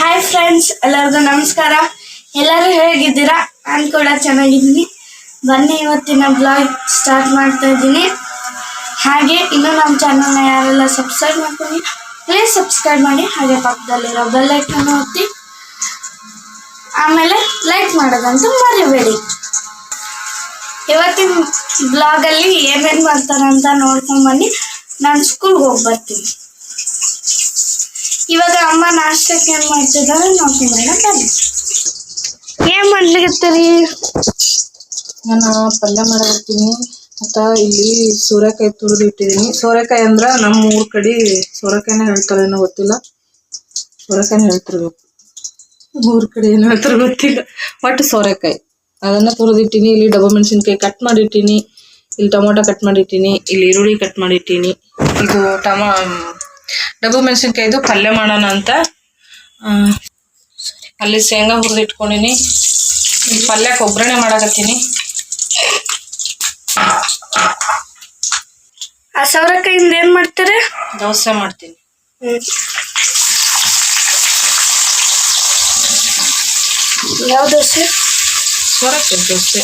Hi friends ಎಲ್ಲರಿಗೂ ನಮಸ್ಕಾರ. ಎಲ್ಲರೂ ಹೇಗಿದ್ದೀರಾ? ನಾನು ಕೂಡ ಚೆನ್ನಾಗಿದ್ದೀನಿ. ಬನ್ನಿ, ಇವತ್ತಿನ ಬ್ಲಾಗ್ ಸ್ಟಾರ್ಟ್ ಮಾಡ್ತಾ ಇದ್ದೀನಿ. ಹಾಗೆ, ಇನ್ನೂ ನಮ್ಮ ಚಾನಲ್ನ ಯಾರೆಲ್ಲ ಸಬ್ಸ್ಕ್ರೈಬ್ ಮಾಡ್ತೀನಿ ಪ್ಲೀಸ್ ಸಬ್ಸ್ಕ್ರೈಬ್ ಮಾಡಿ. ಹಾಗೆ ಪಕ್ಕದಲ್ಲಿರೋ ಬೆಲ್ ಐಕನ್ ಒತ್ತಿ. ಆಮೇಲೆ ಲೈಕ್ ಮಾಡೋದಂತೂ ಮರಿಬೇಡಿ. ಇವತ್ತಿನ ಬ್ಲಾಗಲ್ಲಿ ಏನೇನು ಮಾಡ್ತಾರೆ ಅಂತ ನೋಡ್ಕೊಂಡು ಬನ್ನಿ. ನಾನು ಸ್ಕೂಲ್ಗೆ ಹೋಗಿ ಬರ್ತೀನಿ. ಇವಾಗ ಅಮ್ಮ ನಾಷ್ಟಕ್ಕೆ ಏನ್ ಮಾಡ್ತಿದ್ದಾರೆ? ನೋಡ್ಕೊಂಬರೋಣ ಬನ್ನಿ. ಏನ್ ಮಾಡ್ಲಿಕತ್ತೀರಿ? ನಾನು ಪಲ್ಯ ಮಾಡಕತ್ತೀನಿ. ಮತ್ತ ಇಲ್ಲಿ ಸೋರೆಕಾಯಿ ತುರಿದು ಇಟ್ಟಿದ್ದೀನಿ. ಸೋರೆಕಾಯಿ ಅಂದ್ರ ನಮ್ಮ ಊರ್ ಕಡೆ ಸೋರೆಕಾಯಿನ ಹೇಳ್ತಾರೆ ಏನೋ ಗೊತ್ತಿಲ್ಲ. ಸೋರೆಕಾಯಿನ ಹೇಳ್ತಿರ್ಬೇಕು. ಊರ್ ಕಡೆ ಏನ್ ಹೇಳ್ತಾರ ಗೊತ್ತಿಲ್ಲ. ಒಟ್ಟು ಸೋರೆಕಾಯಿ. ಅದನ್ನ ತುರಿದಿಟ್ಟಿನಿ ಇಲ್ಲಿ ಡಬ್ಬ ಮೆಣಸಿನ್ಕಾಯಿ ಕಟ್ ಮಾಡಿಟ್ಟಿನಿ. ಇಲ್ಲಿ ಟೊಮೊಟೊ ಕಟ್ ಮಾಡಿಟ್ಟಿನಿ. ಇಲ್ಲಿ ಈರುಳ್ಳಿ ಕಟ್ ಮಾಡಿಟ್ಟಿನಿ. ಇದು ಟಮ ಡಬ್ಬ ಮೆಣಸಿನ್ಕಾಯ್ದು ಪಲ್ಯ ಮಾಡೋಣ ಅಂತ. ಅಲ್ಲಿ ಶೇಂಗಾ ಹುರಿದು ಇಟ್ಕೊಂಡಿನಿ. ಇಲ್ಲಿ ಪಲ್ಯಕ್ಕೆ ಒಗ್ಗರಣೆ ಮಾಡಕತ್ತೀನಿ. ಆ ಸೌರಕಾಯಿಂದ ಏನ್ ಮಾಡ್ತಾರೆ? ದೋಸೆ ಮಾಡ್ತೀನಿ. ಯಾವ ದೋಸೆ? ಸೋರಕಾಯಿ ದೋಸೆ.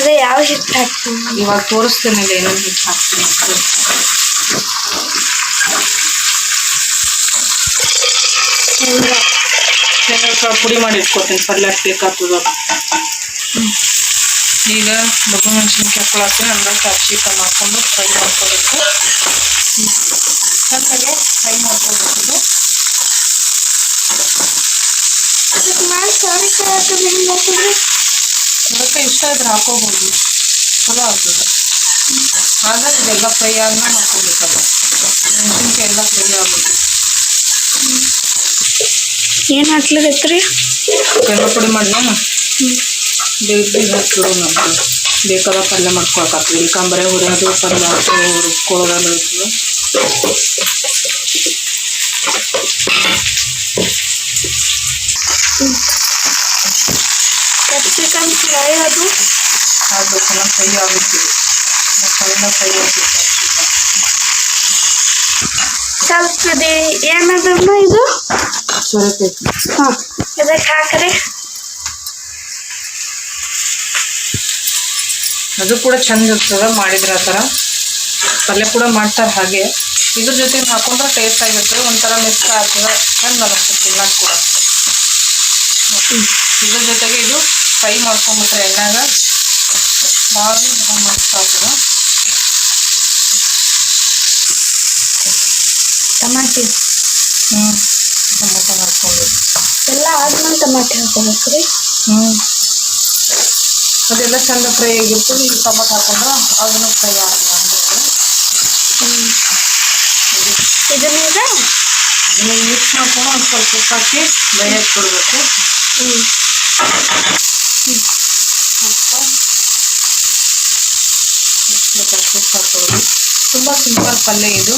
ಅದೇ ಯಾವ ಹಿಟ್ಟು ಹಾಕ್ತೀನಿ? ಇವಾಗ ತೋರಿಸ್ತೀನಿ ಏನೇನು ಹಿಟ್ಟು ಹಾಕ್ತೀನಿ ಅಂತ. ಶೇಂಗಾ. ಕಾಳು ಪುಡಿ ಮಾಡಿ ಇಟ್ಕೊತೀನಿ ಪಲ್ಯಕ್ಕೆ ಬೇಕಾಗ್ತದ ಈಗ ಡಬ್ಬು ಮೆಣಸಿನ್ಕಾಯಿ ಹಾಕೊಳತ್ತೀನಿ ಅಂದ್ರೆ ಕ್ಯಾಪ್ಸಿಕಮ್ ಹಾಕೊಂಡು ಫ್ರೈ ಮಾಡ್ಕೋಬೇಕು. ಚೆನ್ನಾಗೆ ಫ್ರೈ ಮಾಡ್ಕೋಬೇಕು. ಅದಕ್ಕೆ ಇಷ್ಟ ಇದ್ರೆ ಹಾಕೋಬೋದು. ಚಲೋ ಆಗ್ತದೆ. ಆದರೆ ಇದೆಲ್ಲ ಫ್ರೈ ಆದ್ಮೇಲೆ ಹಾಕೋಬೇಕಲ್ಲ ಮೆಣಸಿನ್ಕಾಯಿ ಎಲ್ಲ ಫ್ರೈ ಆಗ್ಬೇಕು ಏನ್ ಹಾಕ್ಲಿಕತ್ರಿ ಎಲ್ಲ ಪುಡಿ ಮಾಡಿ ನಾನು ಬೇಗ ಹಾಕಿಬಿಡು ನಮ್ಗೆ ಬೇಕಾದ ಪಲ್ಯ ಮಾಡ್ಕೊಳಕಾಗ್ತದೆ. ಇಲ್ಕಂಬರೆ ಹುರಿಯೋದು ಪಲ್ಯ ಹಾಕಿ ರುಬ್ಕೊಳ್ಳೋದೆಲ್ಲ ಇರ್ತದೆ. ಕ್ಯಾಪ್ಸಿಕಮ್ ಫ್ರೈ ಅದು? ಆಗ್ಬೇಕು ನಾವು ಫ್ರೈ ಆಗುತ್ತೆ. ಮಸಾಲೆ ಫ್ರೈ ಆಗಬೇಕು ಸ್ವಲ್ಪ ಏನದಮ್ಮ ಇದು ಸೊರಕಾಯಿ ಹಾ. ಇದಕ್ಕೆ ಹಾಕ್ರಿ. ಅದು ಕೂಡ ಚಂದ ಇರ್ತದೆ ಮಾಡಿದ್ರೆ ಆ ಥರ. ಪಲ್ಯ ಕೂಡ ಮಾಡ್ತಾರೆ ಹಾಗೆ. ಇದ್ರ ಜೊತೆ ಹಾಕೊಂಡ್ರೆ ಟೇಸ್ಟ್ ಆಗಿರ್ತದೆ ಒಂಥರ ಮಿಕ್ಸ್ ಆಗ್ತದೆ ಚಂದ ಅನಿಸ್ತದೆ ತಿನ್ನಕ್ಕೆ ಕೂಡ. ಇದ್ರ ಜೊತೆಗೆ ಇದು ಫ್ರೈ ಮಾಡ್ಕೊಂಬಿಟ್ರೆ ಎಣ್ಣಾಗ ಭಾಳ ಭಾಳ ಮಸ್ತ್ ಆಗ್ತದೆ. ಟಮಾಟಿ. ಹ್ಞೂ ಟೊಮೊಟೊ ಹಾಕ್ಕೊಬೇಕು. ಎಲ್ಲ ಆದ್ಮೇಲೆ ಟಮಾಟಿ ಹಾಕೋಬೇಕ್ರಿ ಹ್ಞೂ ಅದೆಲ್ಲ ಚಂದ ಫ್ರೈ ಆಗಿರ್ತದೆ ಈಗ ಟೊಮೊಟೊ ಹಾಕೊಂಡ್ರೆ ಅದನ್ನು ಫ್ರೈ ಆಗ್ತದೆ ಅಂದ್ರೆ ಇದನ್ನೀಗ ಅದನ್ನ ಮಿಕ್ಸ್ ಮಾಡ್ಕೊಂಡು ಒಂದು ಸ್ವಲ್ಪ ಉಪ್ಪು ಹಾಕಿ ಬೇಯಕ್ಕೆ ಕೊಡಬೇಕು ಹ್ಞೂ ಉಪ್ಪು ಮಿಕ್ಸ್ ಉಪ್ಪು ಹಾಕೋದು ತುಂಬ ಸಿಂಪಲ್ ಪಲ್ಯ ಇದು.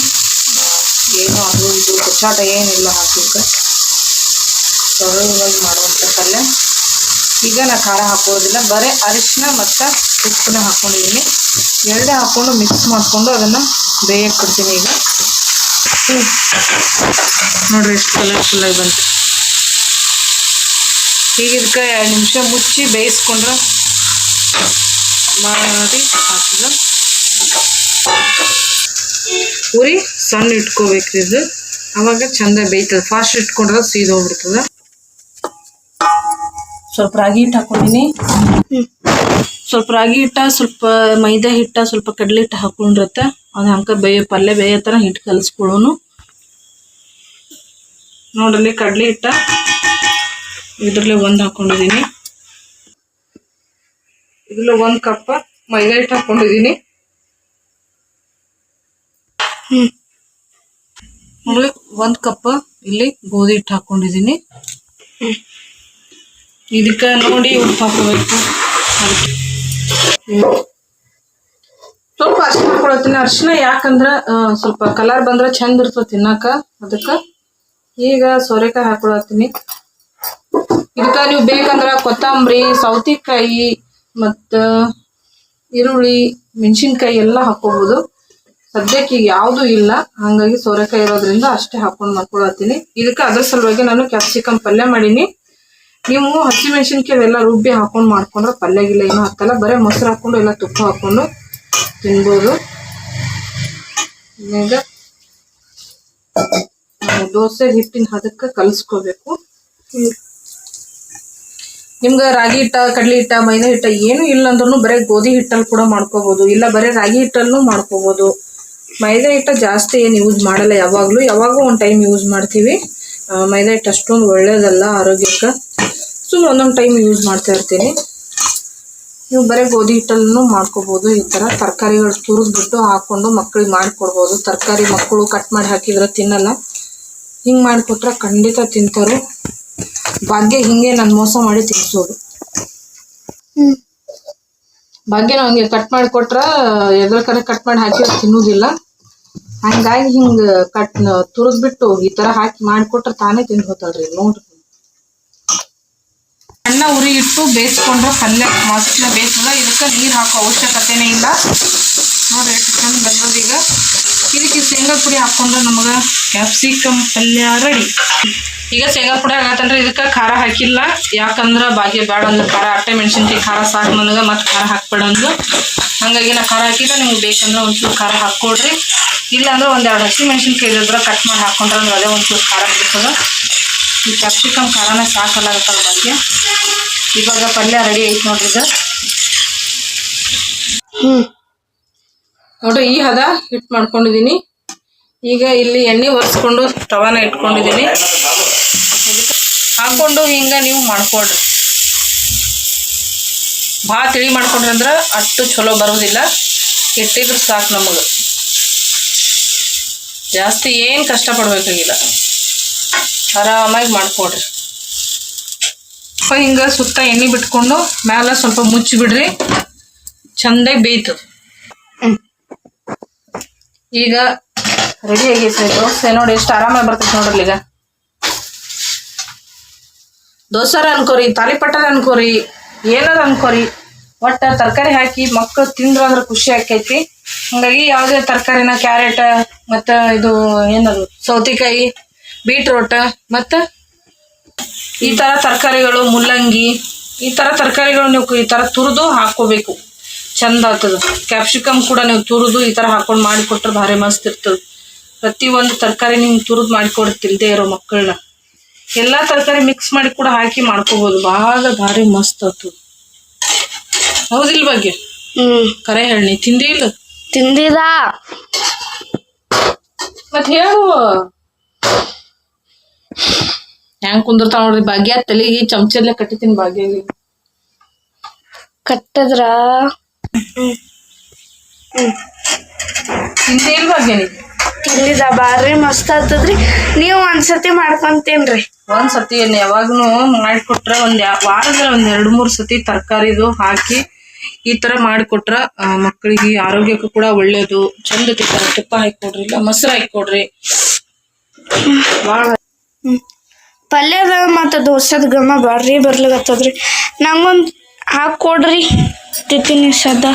ಏನು ಅದು ಇದು ಕಚ್ಚಾಟ ಏನಿಲ್ಲ ಹಾಕ್ಲಿಕ್ಕೆ ಸರಳವಾಗಿ ಮಾಡುವಂಥ ಪಲ್ಯ. ಈಗ ನಾ ಖಾರ ಹಾಕೋದಿಲ್ಲ, ಬರೀ ಅರಿಶಿನ ಮತ್ತು ಉಪ್ಪನ್ನ ಹಾಕ್ಕೊಂಡಿದ್ದೀನಿ ಎರಡೇ ಹಾಕ್ಕೊಂಡು ಮಿಕ್ಸ್ ಮಾಡಿಕೊಂಡು ಅದನ್ನು ಬೇಯಕ್ಕೆ ಕೊಡ್ತೀನಿ ಈಗ. ನೋಡ್ರಿ ಎಷ್ಟು ಕಲರ್ಫುಲ್ಲಾಗಿ ಬಂತು. ಈಗ ಇದಕ್ಕೆ ಎರಡು ನಿಮಿಷ ಮುಚ್ಚಿ ಬೇಯಿಸ್ಕೊಂಡ್ರೆ ಮಾಡಿ ಹಾಕಿದ ಉರಿ ಸಣ್ಣ ಇಟ್ಕೋಬೇಕ್ರಿ ಇದು. ಅವಾಗ ಚಂದ ಬೇಯ್ತದೆ. ಫಾಸ್ಟ್ ಇಟ್ಕೊಂಡ್ರೆ ಸೀದ್ ಹೋಗ್ಬಿಡ್ತದೆ. ಸ್ವಲ್ಪ ರಾಗಿ ಹಿಟ್ಟು ಹಾಕೊಂಡಿನಿ. ಸ್ವಲ್ಪ ರಾಗಿ ಹಿಟ್ಟ ಸ್ವಲ್ಪ ಮೈದಾ ಹಿಟ್ಟ ಸ್ವಲ್ಪ ಕಡಲೆ ಹಿಟ್ಟು ಹಾಕೊಂಡಿರತ್ತೆ. ಅದು ಹಂಗೆ ಬೇಯ ಪಲ್ಯ ಬೇಯೋ ಥರ ಹಿಟ್ಟು ಕಲಿಸ್ಕೊಳ್ಳೋನು ನೋಡಲಿ ಕಡಲೆ ಹಿಟ್ಟ. ಇದರಲ್ಲಿ ಒಂದು ಹಾಕೊಂಡಿದ್ದೀನಿ ಇದರಲ್ಲಿ ಒಂದು ಕಪ್ ಮೈದಾ ಹಿಟ್ಟು ಹಾಕೊಂಡಿದ್ದೀನಿ ನೋಡಿ ಒಂದ್ ಕಪ್ ಇಲ್ಲಿ ಗೋಧಿ ಹಿಟ್ಟು ಹಾಕೊಂಡಿದೀನಿ ಇದಕ್ಕ ನೋಡಿ ಉಪ್ಪು ಹಾಕೋಬೇಕು. ಸ್ವಲ್ಪ ಅರ್ಶಿನ ಹಾಕೊಳತ್ತೀನಿ. ಅರ್ಶಿನ ಯಾಕಂದ್ರ ಸ್ವಲ್ಪ ಕಲರ್ ಬಂದ್ರೆ ಚಂದ ಇರ್ತದೆ ತಿನ್ನಕ. ಅದಕ್ಕ ಈಗ ಸೋರೆಕಾಯಿ ಹಾಕೊಳತ್ತೀನಿ. ಇದಕ್ಕ ನೀವು ಬೇಕಂದ್ರ ಕೊತ್ತಂಬರಿ, ಸೌತಿಕಾಯಿ ಮತ್ತ ಈರುಳ್ಳಿ, ಮೆಣಸಿನ್ಕಾಯಿ ಎಲ್ಲ ಹಾಕೋಬೋದು. ಸದ್ಯಕ್ಕೆ ಈಗ ಯಾವ್ದು ಇಲ್ಲ. ಹಂಗಾಗಿ ಸೋರೆಕಾಯಿ ಇರೋದ್ರಿಂದ ಅಷ್ಟೇ ಹಾಕೊಂಡು ಮಾಡ್ಕೊಳತ್ತೀನಿ. ಇದಕ್ಕೆ ಅದ್ರ ಸಲುವಾಗಿ ನಾನು ಕ್ಯಾಪ್ಸಿಕಮ್ ಪಲ್ಯ ಮಾಡೀನಿ. ನೀವು ಹಸಿಮೆಣಸಿನ್ಕಾಯಿ ಎಲ್ಲ ರುಬ್ಬಿ ಹಾಕೊಂಡು ಮಾಡ್ಕೊಂಡ್ರೆ ಪಲ್ಯ ಗಿಲ್ಲ ಏನೂ ಹಾಕಲ್ಲ. ಬರೀ ಮೊಸರು ಹಾಕೊಂಡು ಎಲ್ಲ ತುಪ್ಪ ಹಾಕೊಂಡು ತಿನ್ಬೋದು. ದೋಸೆ ಹಿಟ್ಟಿನ ಹದಕ್ಕೆ ಕಲಿಸ್ಕೋಬೇಕು. ನಿಮ್ಗೆ ರಾಗಿ ಹಿಟ್ಟ, ಕಡ್ಲಿ ಹಿಟ್ಟ ಮೈನ ಹಿಟ್ಟ ಏನು ಇಲ್ಲ ಅಂದ್ರೂ ಬರೀ ಗೋಧಿ ಹಿಟ್ಟಲ್ಲಿ ಕೂಡ ಮಾಡ್ಕೋಬೋದು. ಇಲ್ಲ ಬರೀ ರಾಗಿ ಹಿಟ್ಟಲ್ಲೂ ಮಾಡ್ಕೋಬಹುದು ಮೈದಾ ಹಿಟ್ಟ ಜಾಸ್ತಿ ಏನು ಯೂಸ್ ಮಾಡಲ್ಲ ಯಾವಾಗಲೂ. ಯಾವಾಗೂ ಒಂದು ಟೈಮ್ ಯೂಸ್ ಮಾಡ್ತೀವಿ. ಮೈದಾ ಹಿಟ್ಟು ಅಷ್ಟೊಂದು ಒಳ್ಳೇದಲ್ಲ ಆರೋಗ್ಯಕ್ಕೆ. ಸುಮ್ಮನೆ ಒಂದೊಂದು ಟೈಮ್ ಯೂಸ್ ಮಾಡ್ತಾ ಇರ್ತೀನಿ. ನೀವು ಬರೀ ಗೋಧಿ ಹಿಟ್ಟಲ್ಲೂ ಮಾಡ್ಕೋಬೋದು. ಈ ಥರ ತರಕಾರಿಗಳು ತುರಿದ್ಬಿಟ್ಟು ಹಾಕ್ಕೊಂಡು ಮಕ್ಕಳಿಗೆ ಮಾಡಿಕೊಡ್ಬೋದು. ತರಕಾರಿ ಮಕ್ಕಳು ಕಟ್ ಮಾಡಿ ಹಾಕಿದ್ರೆ ತಿನ್ನಲ್ಲ. ಹಿಂಗೆ ಮಾಡಿಕೊಟ್ರೆ ಖಂಡಿತ ತಿಂತಾರೆ. ಭಾಗ್ಯ ಹಿಂಗೆ ನಾನು ಮೋಸ ಮಾಡಿ ತಿನ್ಸೋದು. ಭಾಗ್ಯ ಹಂಗೆ ಕಟ್ ಮಾಡಿ ಕೊಟ್ರ ಎದ್ರ ಕಡೆ ಕಟ್ ಮಾಡಿ ಹಾಕಿ ತಿನ್ನುವುದಿಲ್ಲ ಹಂಗಾಗಿ ಹಿಂಗ ಕಟ್, ತುರಿದ್ಬಿಟ್ಟು ಈ ತರ ಹಾಕಿ ಮಾಡಿಕೊಟ್ರೆ ತಾನೇ ತಿಂದು ಹೋತಾಳ್ರಿ, ನೋಡ್ರಿ. ಸಣ್ಣ ಉರಿ ಇಟ್ಟು ಬೇಯಿಸ್ಕೊಂಡ್ರೆ ಪಲ್ಯ ಮಸ್ತ್ ಬೇಯಿಸಲ್ಲ, ಇದಕ್ಕೆ ನೀರು ಹಾಕೋ ಅವಶ್ಯಕತೆನೇ ಇಲ್ಲ. ನೋಡ್ರಿ, ಎಷ್ಟು ಚಂದ ಬಂದದ ಈಗ. ಇದಕ್ಕೆ ಶೇಂಗಾ ಪುಡಿ ಹಾಕೊಂಡ್ರೆ ನಮಗೆ ಕ್ಯಾಪ್ಸಿಕಮ್ ಪಲ್ಯ ರೆಡಿ. ಈಗ ಶೇಂಗಾ ಪುಡಿ ಆಗತ್ತಂದ್ರೆ ಇದಕ್ಕೆ ಖಾರ ಹಾಕಿಲ್ಲ. ಯಾಕಂದ್ರೆ ಬಾಗಿ ಬೇಡ ಅಂದ್ರೆ ಖಾರ, ಅಟ್ಟೆ ಮೆಣಸಿನ್ಕಾಯಿ ಖಾರ ಸಾಕು ನನಗೆ, ಮತ್ತೆ ಖಾರ ಹಾಕ್ಬೇಡ ಅಂದು ಹಂಗಾಗಿ ನಾ ಖಾರ ಹಾಕಿಲ್ಲ, ನಿಮ್ಗೆ ಬೇಕಂದ್ರೆ ಒಂಚೂರು ಖಾರ ಹಾಕ್ಕೊಡ್ರಿ. ಇಲ್ಲ ಅಂದ್ರೆ ಒಂದೆರಡು ಹಸಿ ಮೆಣಸಿನ್ಕಾಯಿ ಇದ್ರೆ ಕಟ್ ಮಾಡಿ ಹಾಕೊಂಡ್ರೆ ಅಂದ್ರೆ ಅದೇ ಒಂಚೂರು ಖಾರ ಬಿಡ್ತದೆ ಈ ಕ್ಯಾಪ್ಸಿಕಮ್ ಖಾರನೇ ಸಾಕಲ್ಲಾಗತ್ತಲ್ಲ ಬಗ್ಗೆ ಇವಾಗ ಪಲ್ಯ ರೆಡಿ ಐತೆ ನೋಡ್ರಿ ಇದು ಹ್ಞೂ ನೋಡ್ರಿ, ಈ ಹದ ಹಿಟ್ ಮಾಡ್ಕೊಂಡಿದ್ದೀನಿ ಈಗ ಇಲ್ಲಿ ಎಣ್ಣೆ ಒರೆಸ್ಕೊಂಡು ಸ್ಟವನ ಇಟ್ಕೊಂಡಿದೀನಿ. ಇದಕ್ಕೆ ಹಾಕೊಂಡು ಹಿಂಗ ನೀವು ಮಾಡ್ಕೊಳ್ರಿ. ಭಾಳ ತಿಳಿ ಮಾಡ್ಕೊಂಡ್ರಿ ಅಂದ್ರೆ ಅಷ್ಟು ಚಲೋ ಬರೋದಿಲ್ಲ. ಇಟ್ಟಿದ್ರೆ ಸಾಕು ನಮಗೆ. ಜಾಸ್ತಿ ಏನು ಕಷ್ಟಪಡಬೇಕಾಗಿಲ್ಲ. ಆರಾಮಾಗಿ ಮಾಡ್ಕೊಡ್ರಿ. ಹಿಂಗೆ ಸುತ್ತ ಎಣ್ಣೆ ಬಿಟ್ಕೊಂಡು ಮೇಲೆ ಸ್ವಲ್ಪ ಮುಚ್ಚಿ ಬಿಡ್ರಿ ಚಂದಾಗಿ ಬೇಯ್ತದೆ ಈಗ ರೆಡಿ ಆಗೈತೆ ದೋಸೆ ನೋಡಿ ಎಷ್ಟು ಆರಾಮಾಗಿ ಬರ್ತೈತೆ ನೋಡ್ರಿ ಈಗ. ದೋಸಾರ ಅನ್ಕೋರಿ ತಾಲಿಪಟ್ಟರ ಅನ್ಕೋರಿ ಏನಾರ ಅನ್ಕೋರಿ. ಒಟ್ಟ ತರಕಾರಿ ಹಾಕಿ ಮಕ್ಕಳು ತಿಂದ್ರು ಅಂದ್ರೆ ಖುಷಿ ಆಕೈತಿ ಹಂಗಾಗಿ ಯಾವುದೇ ತರಕಾರಿನ ಕ್ಯಾರೆಟ್ ಮತ್ತು ಇದು ಏನದು ಸೌತೆಕಾಯಿ ಬೀಟ್ರೋಟ್ ಮತ್ತು ಈ ತರ ತರಕಾರಿಗಳು ಮುಲ್ಲಂಗಿ ಈ ತರ ತರಕಾರಿಗಳು ನೀವು ಈ ತರ ತುರಿದು ಹಾಕೋಬೇಕು ಚಂದ ಆತದ ಕ್ಯಾಪ್ಸಿಕಮ್ ಕೂಡ ನೀವು ತುರಿದು ಈ ತರ ಹಾಕೊಂಡು ಮಾಡಿಕೊಟ್ರೆ ಭಾರಿ ಮಸ್ತ್ ಇರ್ತದೆ. ಪ್ರತಿ ಒಂದು ತರಕಾರಿ ನೀವು ತುರಿದು ಮಾಡಿಕೊಡ್ ತಿಲ್ದೇ ಇರೋ ಮಕ್ಕಳನ್ನ. ಎಲ್ಲಾ ತರಕಾರಿ ಮಿಕ್ಸ್ ಮಾಡಿ ಕೂಡ ಹಾಕಿ ಮಾಡ್ಕೋಬಹುದು ಬಹಳ ಭಾರಿ ಮಸ್ತ್ ಆಗ್ತದೆ. ಹೌದಿಲ್ ಬಗ್ಗೆ ಹ್ಮ್. ಕರೆ ಹೇಳಿ ತಿಂದಿ ಇಲ್ಲ? ತಿಂದಿದ ಮತ್ ಹೇಳು. ಹೆಂಗ್ ಕುಂದಿರ್ತಾವ ನೋಡ್ರಿ ಭಾಗ್ಯ ತಲೆಗೆ ಚಮಚಲ್ಲೇ ಕಟ್ಟಿತೀನಿ ಭಾಗ್ಯಗೆ ಕಟ್ಟದ್ರ? ತಿಂದೇ ನೀ? ತಿಂದಿದ ಬಾರಿ ಮಸ್ತ್ ಆಗ್ತದ್ರಿ ನೀವು ಒಂದ್ಸತಿ ಮಾಡ್ಕೊಂತೀನ್ರಿ. ಒಂದ್ಸತಿ ಒಂದ್ ಸತಿ ಏನ್ ಯಾವಾಗ್ನು ಮಾಡಿಕೊಟ್ರೆ ಒಂದ್ ವಾರದ ವಾರದಲ್ಲಿ ಒಂದ್ ಎರಡ್ ಮೂರ್ ಸತಿ ತರಕಾರಿದು ಹಾಕಿ ಈ ತರ ಮಾಡಿಕೊಟ್ರ ಮಕ್ಕಳಿಗೆ ಆರೋಗ್ಯಕ್ಕೂ ಕೂಡ ಒಳ್ಳೇದು. ಚಂದ ತಿಂತಾರ ತುಪ್ಪ ಹಾಕೊಡ್ರಿ ಇಲ್ಲ ಮೊಸರು ಹಾಕೊಡ್ರಿ ಭಾಳ ಪಲ್ಯದ ಮತ್ತು ದೋಸೆದ ಘಮ ಬಾರ್ರಿ ಬರ್ಲಿಕತ್ತದ್ರಿ. ನಂಗೊಂದ್ ಹಾಕೊಡ್ರಿ ತಿಂತೀನಿ ಸದ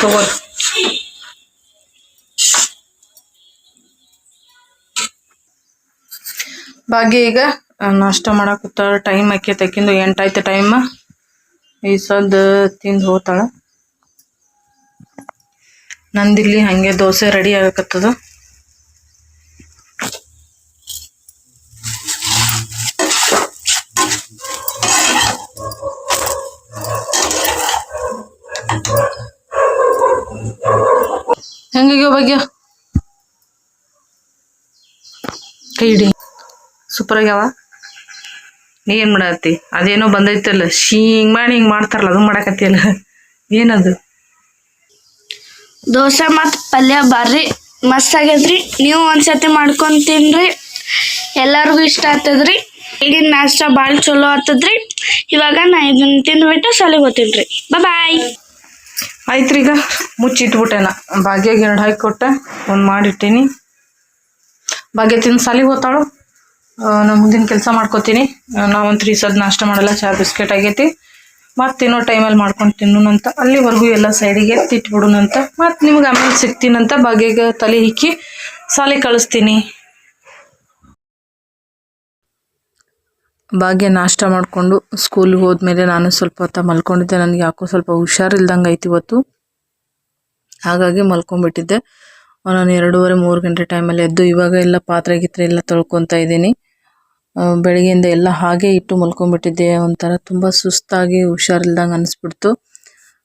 ತಗೋರಿ. ಭಾಗ್ಯ ಈಗ ನಾಷ್ಟ ಮಾಡಾಕತ್ತ ಟೈಮ್ ಹಾಕಿ ತಕ್ಕಿಂದು ಎಂಟಾಯ್ತು ಟೈಮ್. ಈ ಸದ್ ತಿಂದು ಹೋತಾಳ. ನಂದಿಲ್ಲಿ ಹಂಗೆ ದೋಸೆ ರೆಡಿ ಆಗಕತ್ತದ ಹೆಂಗಿಗೆ ಭಾಗ್ಯ? ಕೈ ಸೂಪರ್ ಆಗ್ಯಾವ ನೀ ಏನ್ ಮಾಡತ್ತಿ? ಅದೇನೋ ಬಂದೈತಲ್ಲ ಶೀ ಹಿಂಗ್ ಮಾಡಿ ಹಿಂಗ್ ಮಾಡ್ತಾರಲ್ಲ ಅದು ಮಾಡಕತ್ತಿಯಲ್ಲ. ಏನದು? ದೋಸೆ ಮತ್ತು ಪಲ್ಯ ಬಾರ್ರಿ ಮಸ್ತ್ ಆಗೈತ್ರಿ ನೀವು ಒಂದ್ಸತಿ ಮಾಡ್ಕೊಂಡ್ ತಿನ್ರಿ. ಎಲ್ಲರಿಗೂ ಇಷ್ಟ ಆಗ್ತದ್ರಿ. ಈಗಿನ ನಾಷ್ಟ ಭಾಳ ಚಲೋ ಆಗ್ತದ್ರಿ. ಇವಾಗ ನಾ ಇದನ್ನ ತಿಂದ್ಬಿಟ್ಟು ಸಲಿಗೆ ಹೋಗ್ತೀನಿ ಬಾಯ್ ಆಯ್ತ್ರಿ ಈಗ ಮುಚ್ಚಿಟ್ಬಿಟ್ಟೆನ. ಭಾಗ್ಯಾಗ ಎರಡು ಹಾಕಿ ಕೊಟ್ಟೆ ಒಂದು ಮಾಡಿಟ್ಟೀನಿ. ಭಾಗ್ಯ ತಿಂದು ಸಾಲಿಗೆ ಹೋತಾಳು ನಾ ಮುಂದಿನ ಕೆಲಸ ಮಾಡ್ಕೋತೀನಿ. ನಾವೊಂದು ತ್ರೀ ಸದ್ ನಾಷ್ಟ ಮಾಡಲ್ಲ, ಚಾ, ಬಿಸ್ಕೆಟ್ ಆಗೈತಿ. ಮತ್ತೆ ತಿನ್ನೋ ಟೈಮಲ್ಲಿ ಮಾಡ್ಕೊಂಡು ತಿನ್ನೋಣಂತ. ಅಲ್ಲಿವರೆಗೂ ಎಲ್ಲ ಸೈಡಿಗೆ ಎತ್ತಿಟ್ಬಿಡೋಣಂತ. ಮತ್ತು ನಿಮ್ಗೆ ಆಮೇಲೆ ಸಿಗ್ತೀನಂತ ಬಗೆಗೆ ತಲೆ ಹಿಕ್ಕಿ ಸಾಲೆ ಕಳಿಸ್ತೀನಿ. ಭಾಗ್ಯ ನಾಷ್ಟ ಮಾಡಿಕೊಂಡು ಸ್ಕೂಲ್ಗೆ ಹೋದ್ಮೇಲೆ ನಾನು ಸ್ವಲ್ಪ ಹೊತ್ತ ಮಲ್ಕೊಂಡಿದ್ದೆ. ನನಗೆ ಯಾಕೋ ಸ್ವಲ್ಪ ಹುಷಾರಿಲ್ದಂಗೆ ಐತಿ ಇವತ್ತು. ಹಾಗಾಗಿ ಮಲ್ಕೊಂಡ್ಬಿಟ್ಟಿದ್ದೆ. ನಾನು ಎರಡೂವರೆ, ಮೂರು ಗಂಟೆ ಟೈಮಲ್ಲಿ ಎದ್ದು ಇವಾಗ ಎಲ್ಲ ಪಾತ್ರೆ ಗಿತ್ರೆ ಎಲ್ಲ ತೊಳ್ಕೊತಾ ಇದ್ದೀನಿ. ಬೆಳಗ್ಗೆಯಿಂದ ಎಲ್ಲ ಹಾಗೆ ಇಟ್ಟು ಮಲ್ಕೊಂಡ್ಬಿಟ್ಟಿದ್ದೆ. ಒಂಥರ ತುಂಬ ಸುಸ್ತಾಗಿ, ಹುಷಾರಿಲ್ದಂಗೆ ಅನಿಸ್ಬಿಡ್ತು.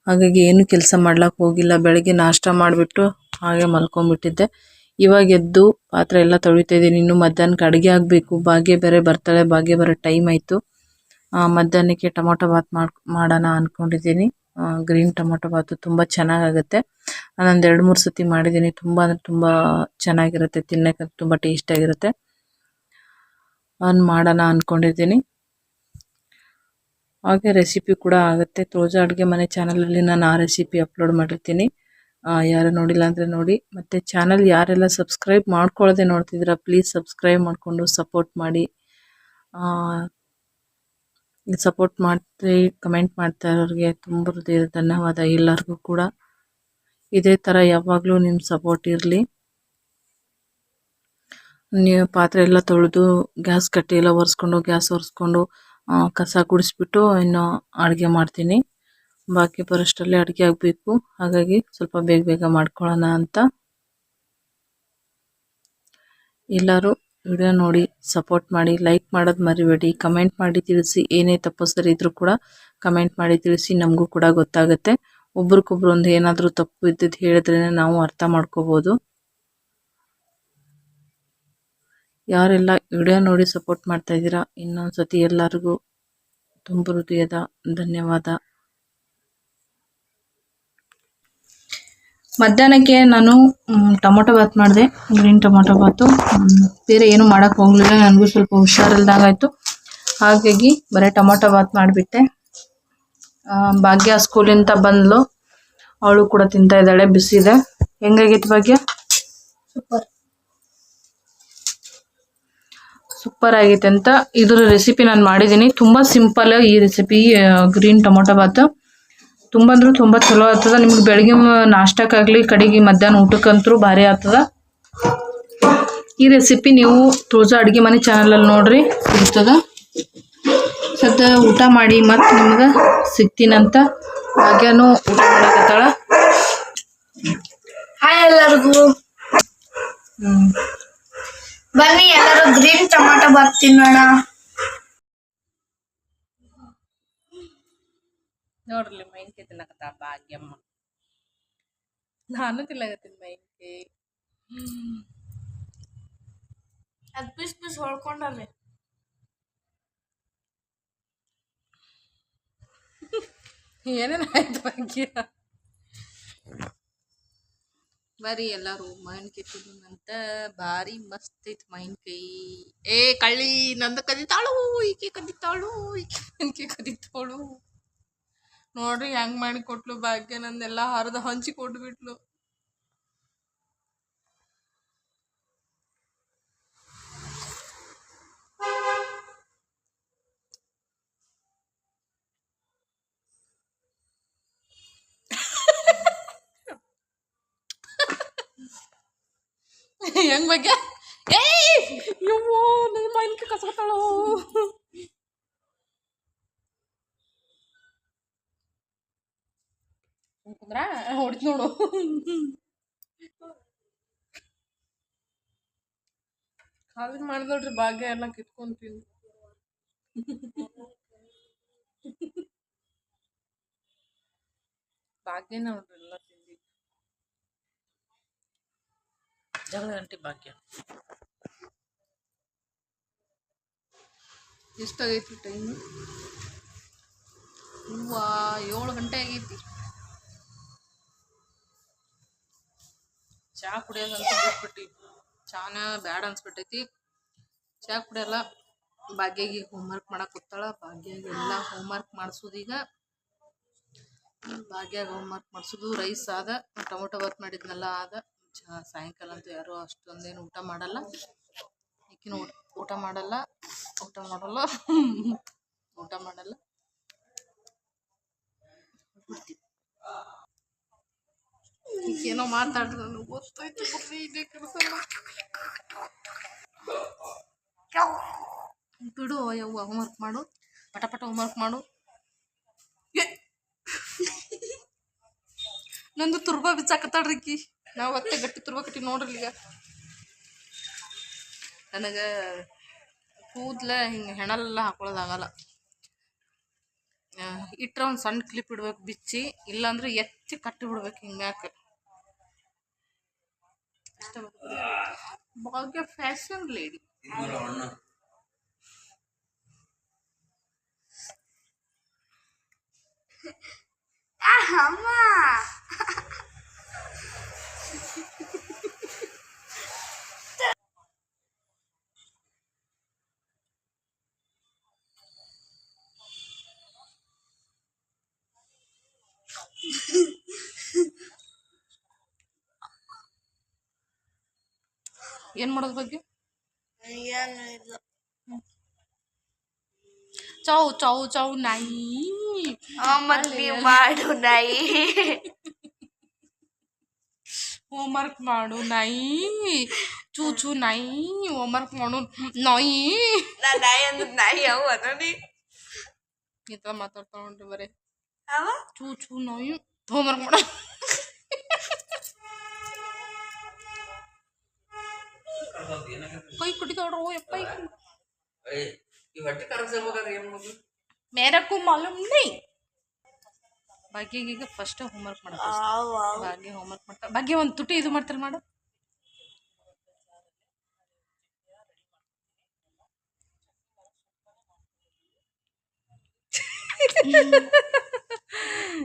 ಹಾಗಾಗಿ ಏನು ಕೆಲಸ ಮಾಡ್ಲಕ್ಕೆ ಹೋಗಿಲ್ಲ. ಬೆಳಗ್ಗೆ ನಾಷ್ಟ ಮಾಡಿಬಿಟ್ಟು ಹಾಗೆ ಮಲ್ಕೊಂಡ್ಬಿಟ್ಟಿದ್ದೆ. ಇವಾಗ ಎದ್ದು ಪಾತ್ರೆ ಎಲ್ಲ ತೊಳಿತಾ ಇದ್ದೀನಿ. ಇನ್ನು ಮಧ್ಯಾಹ್ನಕ್ಕೆ ಅಡುಗೆ ಆಗಬೇಕು. ಭಾಗ್ಯ ಬೇರೆ ಬರ್ತಾಳೆ. ಭಾಗ್ಯ ಬರೋ ಟೈಮ್ ಆಯಿತು. ಮಧ್ಯಾಹ್ನಕ್ಕೆ ಟೊಮೊಟೊ ಬಾತ್ ಮಾಡ್ ಮಾಡೋಣ ಅಂದ್ಕೊಂಡಿದ್ದೀನಿ ಗ್ರೀನ್ ಟೊಮೊಟೊ ಬಾತು ತುಂಬ ಚೆನ್ನಾಗಾಗುತ್ತೆ. ನಾನು ಎರಡು ಮೂರು ಸತಿ ಮಾಡಿದ್ದೀನಿ. ತುಂಬ ಅಂದರೆ ತುಂಬ ಚೆನ್ನಾಗಿರುತ್ತೆ. ತಿನ್ನೋಕೆ ತುಂಬ ಟೇಸ್ಟಿಯಾಗಿರುತ್ತೆ ಅದನ್ನ ಮಾಡೋಣ ಅಂದ್ಕೊಂಡಿದ್ದೀನಿ ಹಾಗೆ ರೆಸಿಪಿ ಕೂಡ ಆಗುತ್ತೆ. ತೋಜ ಅಡುಗೆ ಮನೆ ಚಾನಲಲ್ಲಿ ನಾನು ಆ ರೆಸಿಪಿ ಅಪ್ಲೋಡ್ ಮಾಡಿರ್ತೀನಿ. ಯಾರು ನೋಡಿಲ್ಲ ಅಂದರೆ ನೋಡಿ. ಮತ್ತು ಚಾನಲ್ ಯಾರೆಲ್ಲ ಸಬ್ಸ್ಕ್ರೈಬ್ ಮಾಡ್ಕೊಳ್ಳದೆ ನೋಡ್ತಿದ್ದೀರಾ ಪ್ಲೀಸ್ ಸಬ್ಸ್ಕ್ರೈಬ್ ಮಾಡಿಕೊಂಡು ಸಪೋರ್ಟ್ ಮಾಡಿ. ಸಪೋರ್ಟ್ ಮಾಡಿ ಕಮೆಂಟ್ ಮಾಡ್ತಾ ಇರೋರಿಗೆ ತುಂಬ ಧನ್ಯವಾದ ಎಲ್ಲರಿಗೂ ಕೂಡ. ಇದೇ ಥರ ಯಾವಾಗಲೂ ನಿಮ್ಮ ಸಪೋರ್ಟ್ ಇರಲಿ. ನೀವು ಪಾತ್ರೆ ಎಲ್ಲ ತೊಳೆದು, ಗ್ಯಾಸ್ ಕಟ್ಟಿ ಎಲ್ಲ ಒರೆಸ್ಕೊಂಡು, ಗ್ಯಾಸ್ ಒರೆಸ್ಕೊಂಡು ಕಸ ಗುಡಿಸ್ಬಿಟ್ಟು ಇನ್ನು ಅಡುಗೆ ಮಾಡ್ತೀನಿ. ಬಾಕಿ ಬರೋಷ್ಟರಲ್ಲಿ ಅಡುಗೆ ಆಗಬೇಕು. ಹಾಗಾಗಿ ಸ್ವಲ್ಪ ಬೇಗ ಬೇಗ ಮಾಡ್ಕೊಳ್ಳೋಣ ಅಂತ. ಎಲ್ಲರೂ ವಿಡಿಯೋ ನೋಡಿ, ಸಪೋರ್ಟ್ ಮಾಡಿ, ಲೈಕ್ ಮಾಡೋದು ಮರಿಬೇಡಿ. ಕಮೆಂಟ್ ಮಾಡಿ ತಿಳಿಸಿ ಏನೇ ತಪ್ಪು ಸರಿ ಇದ್ರೂ ಕೂಡ ಕಮೆಂಟ್ ಮಾಡಿ ತಿಳಿಸಿ ನಮಗೂ ಕೂಡ ಗೊತ್ತಾಗುತ್ತೆ. ಒಬ್ರಿಗೊಬ್ರು ಒಂದು ಏನಾದರೂ ತಪ್ಪು ಇದ್ದಿದ್ದು ಹೇಳಿದ್ರೆ ನಾವು ಅರ್ಥ ಮಾಡ್ಕೋಬೋದು. ಯಾರೆಲ್ಲ ವಿಡಿಯೋ ನೋಡಿ ಸಪೋರ್ಟ್ ಮಾಡ್ತಾ ಇದ್ದೀರಾ ಇನ್ನೊಂದು ಸತಿ ಎಲ್ಲರಿಗೂ ತುಂಬ ಹೃದಯದ ಧನ್ಯವಾದ. ಮಧ್ಯಾಹ್ನಕ್ಕೆ ನಾನು ಟೊಮೊಟೊ ಬಾತ್ ಮಾಡಿದೆ, ಗ್ರೀನ್ ಟೊಮೊಟೊ ಬಾತು ಬೇರೆ ಏನು ಮಾಡೋಕ್ಕೆ ಹೋಗಲಿಲ್ಲ, ನನಗೂ ಸ್ವಲ್ಪ ಹುಷಾರಿಲ್ದಾಗಾಯಿತು. ಹಾಗಾಗಿ ಬರೀ ಟೊಮೊಟೊ ಬಾತ್ ಮಾಡಿಬಿಟ್ಟೆ. ಭಾಗ್ಯ ಸ್ಕೂಲಿಂದ ಬಂದ್ಲು. ಅವಳು ಕೂಡ ತಿಂತಾ ಇದ್ದಾಳೆ ಬಿಸಿದೆ ಹೆಂಗಾಗಿತ್ತು ಭಾಗ್ಯ? ಸೂಪರ್. ಸೂಪರ್ ಆಗೈತೆ ಅಂತ ಇದ್ರ ರೆಸಿಪಿ ನಾನು ಮಾಡಿದ್ದೀನಿ. ತುಂಬ ಸಿಂಪಲ್ ಈ ರೆಸಿಪಿ ಗ್ರೀನ್ ಟೊಮೊಟೊ ಬಾತ್ ತುಂಬ ಅಂದ್ರೆ ತುಂಬ ಚಲೋ ಆಗ್ತದ. ನಿಮ್ಗೆ ಬೆಳಗ್ಗೆ ನಾಷ್ಟಕ್ಕಾಗಲಿ ಕಡೆಗೆ ಮಧ್ಯಾಹ್ನ ಊಟಕ್ಕಂತೂ ಭಾರಿ ಆಗ್ತದ. ಈ ರೆಸಿಪಿ ನೀವು ತುಳಜಾ ಅಡುಗೆ ಮನೆ ಚಾನಲಲ್ಲಿ ನೋಡ್ರಿ ಇರ್ತದ ಸದ್ಯ ಊಟ ಮಾಡಿ ಮತ್ತೆ ನಿಮ್ಗೆ ಸಿಗ್ತೀನಂತ ಭಾಗ್ಯನೂ ಊಟ ಮಾಡಕತ್ತಾಳ. ಹಾಯ್ ಎಲ್ಲರಿಗೂ. ಹ್ಞೂ ಬನ್ನಿ ಎಲ್ಲರೂ ಗ್ರೀನ್ ಟೊಮಾಟೊ ಬಾತ್ ತಿನ್ನೋಣ ನೋಡ್ರಿ ಮೈನ್ಕೆ ತಿನ್ನಕತ್ತ ಭಾಗ್ಯಮ್ಮ. ನಾನು ತಿನ್ನಕತ್ತೀನಿ ಮೈನ್ಕೆ ಅದು ಪಿಸ್ ಪಿಸ್ ಹೊಳ್ಕೊಂಡಲ್ಲಿ ಏನೇನಾಯ್ತು ಭಾಗ್ಯ ಬರೀ ಎಲ್ಲರೂ ಮಾವಿನಕಾಯಿ ಅಂತ ಭಾರಿ ಮಸ್ತ್ ಐತಿ ಕೈ. ಏ ಕಳ್ಳಿ, ನಂದ ಕದಿತಾಳು, ಈಕೆ ಕದಿತಾಳು ಈಕೆ ಕದಿತಾಳು. ನೋಡ್ರಿ ಹೆಂಗ್ ಮಾಡಿ ಕೊಟ್ಲು ಭಾಗ್ಯ, ನಂದೆಲ್ಲ ಹರಿದು ಹಂಚಿ ಕೊಟ್ಬಿಟ್ಲು. ಹೆಂಗ್ ಬಗ್ಗೆ? ಏಯ್! ಅಯ್ಯೋ ನನ್ನ ಮೈನ್ಕ ಕಸ್ಕೊತಾಳು ಕುಂದ್ರ ಹೊಡಿತ್ ನೋಡು. ಖಾಲಿ ಮಾಡ್ದಲ್ರಿ ಭಾಗ್ಯ, ಎಲ್ಲ ಕಿತ್ಕೊಂತೀನಿ ಭಾಗ್ಯ ನೋಡ್ರಿ ಎಲ್ಲ. ತಿಂದಿ ಜಗಳ ಗಂಟೆ ಭಾಗ್ಯ. ಎಷ್ಟಾಗೈತಿ ಟೈಮ್ ಹೂವ ಏಳು ಗಂಟೆ ಆಗೈತಿ. ಚಹಾ ಕುಡಿಯೋದಂತ ಬಿಟ್ಬಿಟ್ಟು. ಚಾನ ಬ್ಯಾಡ ಅನ್ಸ್ಬಿಟ್ಟೈತಿ. ಚಹಾ ಕುಡಿಯಲ್ಲ. ಭಾಗ್ಯಾಗಿ ಹೋಮ್ವರ್ಕ್ ಮಾಡಕ್ ಕೂತಾಳ. ಭಾಗ್ಯಾಗ ಎಲ್ಲ ಹೋಮ್ವರ್ಕ್ ಮಾಡಿಸೋದೀಗ ಭಾಗ್ಯಾಗ ಹೋಮ್ವರ್ಕ್ ಮಾಡಿಸೋದು ರೈಸ್ ಆದ, ಟೊಮೊಟೊ ಬಾತ್ ಮಾಡಿದ್ನೆಲ್ಲ ಆದ. ಚ- ಸಾಯಂಕಾಲ ಅಂತೂ ಯಾರು ಅಷ್ಟೊಂದೇನು ಊಟ ಮಾಡಲ್ಲ. ಈಕಿನ ಊಟ ಮಾಡಲ್ಲ ಊಟ ಮಾಡಲ್ಲ ಊಟ ಮಾಡಲ್ಲ. ಏನೋ ಮಾತಾಡ್ರಿ ನನಗೆ ಗೊತ್ತಾಯ್ತು ಬಿಡು, ಯವ್ವ ಹೋಮ್ವರ್ಕ್ ಮಾಡು. ಪಟ ಪಟ ಹೋಮ್ವರ್ಕ್ ಮಾಡು. ನಂದು ತುರ್ಬಾ ಬಿಚ್ಚಾಕತ್ತಾಳ್ರಿ ಈಕಿ ನಾವು ಮತ್ತೆ ಗಟ್ಟಿ ತುರ್ಬಾ ಕಟ್ಟಿ ನೋಡ್ರಿ ಈಗ. ನನಗೆ ಕೂದಲ ಹಿಂಗೆ ಹೆಣಲೆಲ್ಲ ಹಾಕೊಳ್ಳೋದಾಗಲ್ಲ ಆ, ಇಟ್ರೆ ಒಂದು ಸಣ್ಣ ಕ್ಲಿಪ್ ಇಡ್ಬೇಕು ಬಿಚ್ಚಿ ಇಲ್ಲಾಂದ್ರೆ ಎತ್ತಿ ಕಟ್ಟಿ ಬಿಡ್ಬೇಕು ಹಿಂಗಾಕ. ಅಷ್ಟೇ ಗೊತ್ತಿದೆ. ಭಾಗ್ಯ ಫ್ಯಾಷನ್ ಲೇಡಿ. ಅಮ್ಮ. ಏನು ಮಾಡೋದ್ ಬಗ್ಗೆ? ಚೌ ಚೌ ಚೌ ನಾಯಿ. ಮಾಡು ನಾಯಿ. ಹೋಮ್ವರ್ಕ್ ಮಾಡು ನಾಯಿ. ಚೂ ಚೂ ನಾಯಿ. ಹೋಮ್ವರ್ಕ್ ಮಾಡು ನಾಯಿ. ನಾಯಿ ಅಂದ್ರೆ ನಾಯಿ ಅವು ನೀ. ಈ ಥರ ಮಾತಾಡ್ತಾ ಉಂಟು ಬರೀ. ಚೂ ಚೂ ನಾಯಿ. ಹೋಮ್ವರ್ಕ್ ಮಾಡು. ಕೈ ಕುಟಿತಾವ್ರು ಯಪ್ಪ ಮೇರಕ್ಕೂ ಮಾಲೂಮ್ ನೈ. ಭಾಗ್ಯಗೀಗ ಫಸ್ಟ್ ಹೋಮ್ವರ್ಕ್ ಅವ ಭಾಗ್ಯ ಹೋಮ್ವರ್ಕ್ ಮಾಡ್ತಾ ಭಾಗ್ಯ ಒಂದು ತುಟಿ ಇದು ಮಾಡ್ತಾರೆ ಮಾಡು.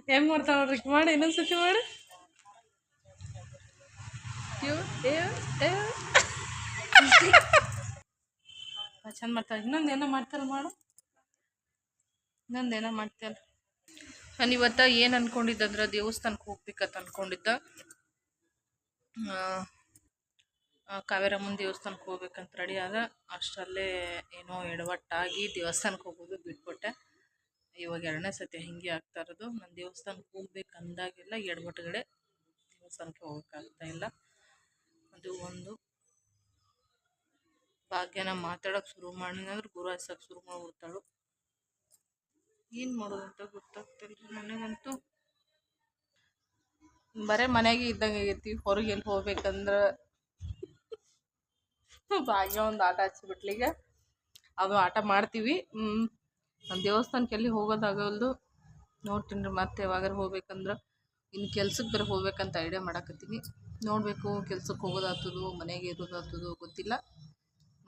ಹೆಂಗ್ ಮಾಡ್ತಾವ ನೋಡ್ರಿ? ಮಾಡಿ ಇನ್ನೊಂದ್ಸತಿ ಮಾಡು. ಅಯ್ಯೋ. ಚಂದ ಮಾಡ್ತಾಳೆ. ಇನ್ನೊಂದು ಏನೋ ಮಾಡ್ತಾರಲ್ಲ ಮಾಡು. ಇನ್ನೊಂದು ಏನೋ ಮಾಡ್ತೀಯಲ್ಲ ನಾನು ಇವತ್ತ ಏನು ಅನ್ಕೊಂಡಿದ್ದೆ ಅಂದ್ರೆ ದೇವಸ್ಥಾನಕ್ಕೆ ಹೋಗ್ಬೇಕಂತ ಅನ್ಕೊಂಡಿದ್ದ. ಕಾವೇರಮ್ಮನ ದೇವಸ್ಥಾನಕ್ಕೆ ಹೋಗ್ಬೇಕಂತ ರೆಡಿ ಆದ. ಅಷ್ಟರಲ್ಲೇ ಏನೋ ಎಡವಟ್ಟಾಗಿ ದೇವಸ್ಥಾನಕ್ಕೆ ಹೋಗೋದು ಬಿಟ್ಬಿಟ್ಟೆ. ಇವಾಗ ಎರಡನೇ ಸತಿ ಹಿಂಗೆ ಆಗ್ತಾ ಇರೋದು. ನಾನು ದೇವಸ್ಥಾನಕ್ಕೆ ಹೋಗ್ಬೇಕು ಅಂದಾಗೆಲ್ಲ ಎಡವಟ್ಟುಗಡೆ ದೇವಸ್ಥಾನಕ್ಕೆ ಹೋಗೋಕ್ಕಾಗ್ತಾ ಇಲ್ಲ. ಅದು ಒಂದು. ಭಾಗ್ಯನ ಮಾತಾಡೋಕೆ ಶುರು ಮಾಡಿದ್ರೆ ಗುರು ಹಚ್ಚಕ್ಕೆ ಶುರು ಮಾಡ್ಬಿಡ್ತಾಳು. ಏನು ಮಾಡೋದು ಅಂತ ಗೊತ್ತಾಗ್ತಿಲ್ಲ ನನಗಂತೂ. ಬರೇ ಮನೆಗೆ ಇದ್ದಂಗೆ ಆಗೈತಿ, ಹೊರಗೆ ಎಲ್ಲಿ ಹೋಗ್ಬೇಕಂದ್ರೆ. ಭಾಗ್ಯ ಒಂದು ಆಟ ಹಚ್ಚಿಬಿಟ್ಲಿಗ ಅದು ಆಟ ಮಾಡ್ತೀವಿ. ದೇವಸ್ಥಾನಕ್ಕೆ ಎಲ್ಲಿ ಹೋಗೋದಾಗಲ್ದು. ನೋಡ್ತೀನಿ ರೀ ಮತ್ತೆ ಯಾವಾಗಾರ ಹೋಗ್ಬೇಕಂದ್ರೆ. ಇನ್ನು ಕೆಲ್ಸಕ್ಕೆ ಬೇರೆ ಹೋಗ್ಬೇಕಂತ ಐಡಿಯಾ ಮಾಡಕತ್ತೀನಿ. ನೋಡಬೇಕು ಕೆಲ್ಸಕ್ಕೆ ಹೋಗೋದಾತದೋ ಮನೆಗೆ ಇರೋದಾತದೋ ಗೊತ್ತಿಲ್ಲ.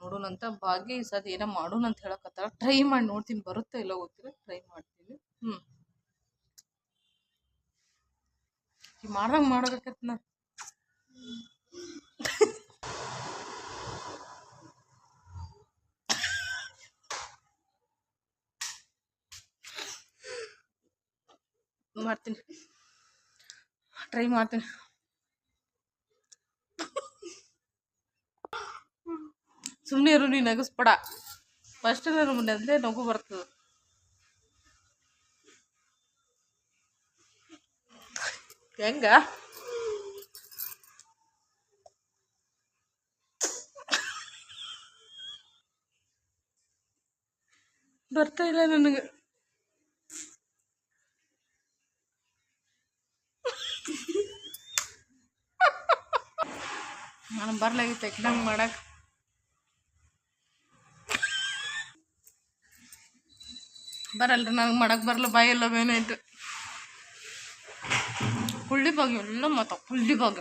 ನೋಡೋಣಂತ ಭಾಗ್ಯ ಈ ಸತಿ ಏನೋ ಮಾಡೋಣ ಅಂತ ಹೇಳಕತ್ತಾರ ಟ್ರೈ ಮಾಡಿ ನೋಡ್ತೀನಿ, ಬರುತ್ತಾ ಇಲ್ಲ ಗೊತ್ತಿಲ್ಲ. ಟ್ರೈ ಮಾಡ್ತೀನಿ. ಹ್ಮ್. ಈ ಮಾಡ್ದಂಗೆ ನಾ ಮಾಡ್ತೀನಿ. ಟ್ರೈ ಮಾಡ್ತೀನಿ. ಸುಮ್ಮನೆ ಇರು, ನೀನು ನಗಸ್ಬೇಡ. ಫಸ್ಟ್ ನಾನು ಮೊದಲೇ ನಗು ಬರ್ತದೆ. ಹೆಂಗ? ಬರ್ತಾ ಇಲ್ಲ ನನಗೆ. ನಾನು ಬರ್ಲಾಗಿತ್ತು ಯಾಕೆ ಮಾಡಕ್ಕೆ. ಬರಲ್ರಿ ನನಗೆ ಮಾಡಕ್ಕೆ ಬರಲ್ಲ ಬಾಯೆಲ್ಲ ಬೇನಾಯ್ತು ಕುಳ್ಳಿ ಬಾಗಿ ಎಲ್ಲ ಮಾತಾವ ಹುಳ್ಳಿ ಬಾಗ.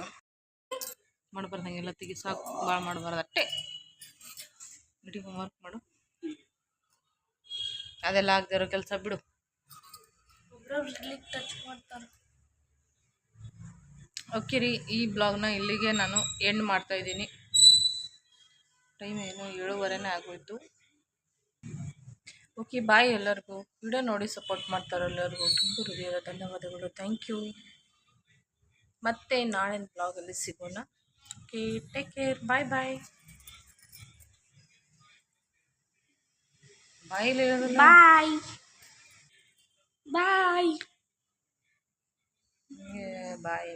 ಮಾಡಬಾರ್ದಂಗೆಲ್ಲ ತೆಗಿ ಸಾಕು ಭಾಳ ಮಾಡಬಾರ್ದು. ಅಟ್ಟೆ ನಡಿ ಹೋಮ್ವರ್ಕ್ ಮಾಡು. ಅದೆಲ್ಲ ಆಗದಿರೋ ಕೆಲಸ ಬಿಡು. ಓಕೆ ರೀ, ಈ ಬ್ಲಾಗ್ನ ಇಲ್ಲಿಗೆ ನಾನು ಎಂಡ್ ಮಾಡ್ತಾ ಇದ್ದೀನಿ. ಟೈಮ್ ಏನು ಏಳುವರೆನೇ ಆಗೋಯ್ತು. ಓಕೆ ಬಾಯ್ ಎಲ್ಲರಿಗೂ. ವಿಡಿಯೋ ನೋಡಿ ಸಪೋರ್ಟ್ ಮಾಡ್ತಾರೆ ಎಲ್ಲರಿಗೂ. ತುಂಬ ಹೃದಯದ ಧನ್ಯವಾದಗಳು. ಥ್ಯಾಂಕ್ ಯು ಮತ್ತೆ ನಾಳಿನ ಬ್ಲಾಗಲ್ಲಿ ಸಿಗೋಣ. Okay take care bye bye bye ಹೇಳೋದಿಲ್ಲ ಬಾಯ್ ಬಾಯ್ ಬಾಯ್